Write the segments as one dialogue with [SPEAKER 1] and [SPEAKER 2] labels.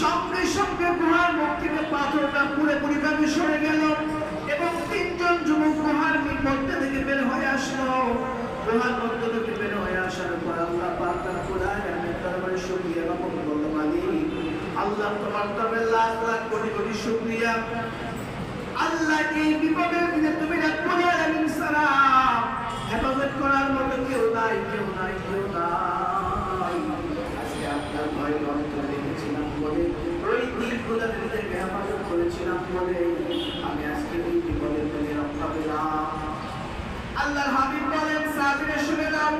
[SPEAKER 1] সঙ্গে সঙ্গে গুহার মুখ থেকে পাথরটা পুরোপুরি ভাবে সরে গেল এবং তিনজন যুবক গুহার মধ্যে থেকে বের হয়ে আসলো। গুহার মধ্যে থেকে বের হয়ে আসার পর আল্লাহ পাক রব্বুল আলামিনের দরবারে শুকরিয়া জ্ঞাপন করল মালিক আল্লাহ তোমার তবে লাখ লাখ কোটি কোটি শুক্রিয়া। আল্লাহ এই বিপদের তুমি রব্বুল আলামিন সালাম। হেফাজত করার মতো কেউ নাই কেউ নাই কেউ নাই আজকে আপনার ভয় অন্তর রেখেছিলাম বলে ওই দিনগুলো নিজেকে হেফাজত করেছিলাম বলে আমি আজকে এই বিপদের দিনে রক্ষা পেলাম আল্লাহর হাবিব বলেন সাহাবীরা শুনে নাও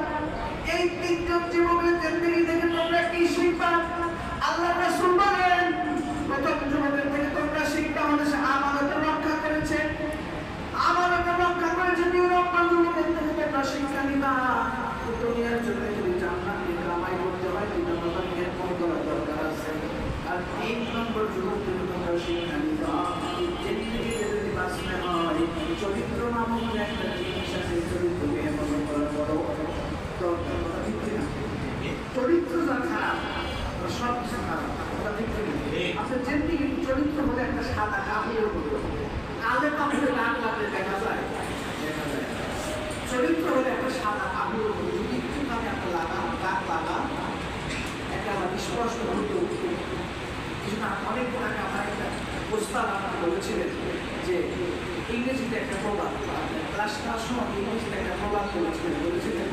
[SPEAKER 1] এই তিনজন যুবকের জিন্দেগি থেকে তোমরা কি শিখবা আল্লাহ রাসূল বলেন প্রথম যুবকের থেকে তোমরা শিখবা হলো সে আমানত রক্ষা করেছে আমানত রক্ষা করেছে দুই নম্বর যুবকের তোমরা শিক্ষা নিবা দুনিয়ার জন্য যদি জান্নাত কামাই করতে হয় দুই নম্বর নির্মল করা দরকার আছে। আর তিন নম্বর যুবক থেকে তোমরা শিক্ষা নিবা জিন্দেগি যদি বাঁচতে হয় চরিত্র নামক একটা জিনিস আছে চরিত্রকে হেফাজত করা বড় দরকার কথা ঠিক কিনা চরিত্র যা খারাপ সব কিছু খারাপ কথা ঠিক কিনা আপনার যেমনি চরিত্র হলে একটা সাদা কাপড়ের মতো কালে কাপড়ে দাগ লাগলে দেখা যায় দেখা যায় চরিত্র হলে একটা সাদা কাপড়ের মতো যদি একটুখানি একটা লাগা দাগ লাগা স্পষ্ট হতো কিছুটা অনেকদিন আগে আমার একটা প্রস্তাব বলেছিলেন যে ইংরেজিতে একটা প্রবাদ ক্লাস ক্লাস সময় ইংরেজিতে একটা প্রবাদ বলেছিলেন বলেছিলেন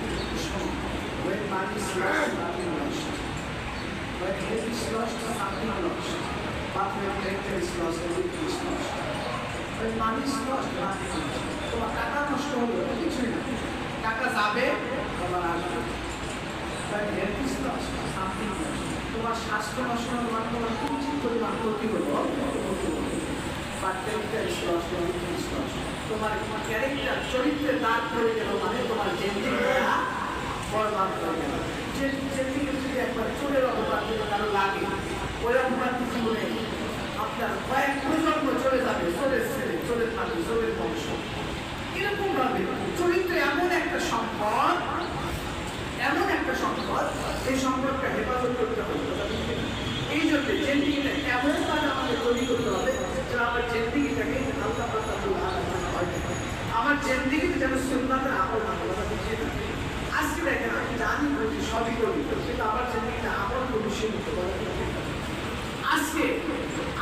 [SPEAKER 1] টাকা নষ্ট হলো কিছুই না টাকা যাবে. তোমার স্বাস্থ্য নষ্ট মানে তোমার কিঞ্চিত পরিমাণ ক্ষতি ক্ষতি হলো। বাট ক্যারেক্টার এভরিথিং ইজ তোমার ক্যারেক্টার চরিত্রের দাগ পড়ে গেল মানে তোমার জেন্দিটা বরবাদ হয়ে গেল। যে জেন্দিকে যদি একবার চোরের যদি কারও লাগে ওই কিছু নেই। আপনার কয়েক প্রজন্ম চলে যাবে চোরের ছেলে চোরের নাতি চোরের বংশ। এরকম ভাবে চরিত্র এমন একটা সম্পদ এমন একটা সম্পদ এই সম্পদটা হেফাজত করতে হবে কথা ঠিক কিনা? এই জন্য জেন্দিগিটা এমন ভাবে আমাদের তৈরি করতে হবে যে আমার জেন্দিগিটাকে আল্লাহ পাতাবুল হয় আমার জেন্দিগিতে যেন সুন্নাতের আমল না হয়, কথা ঠিক কিনা? আজকে দেখেন আমি করি কিন্তু আমার কথা ঠিক কিনা? আজকে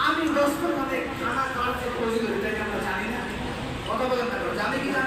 [SPEAKER 1] আমি দস্তখানে খানা খাওয়ার যে প্রয়োজন, এটাকে আমরা জানি না। কথা বলেন না জানি কি না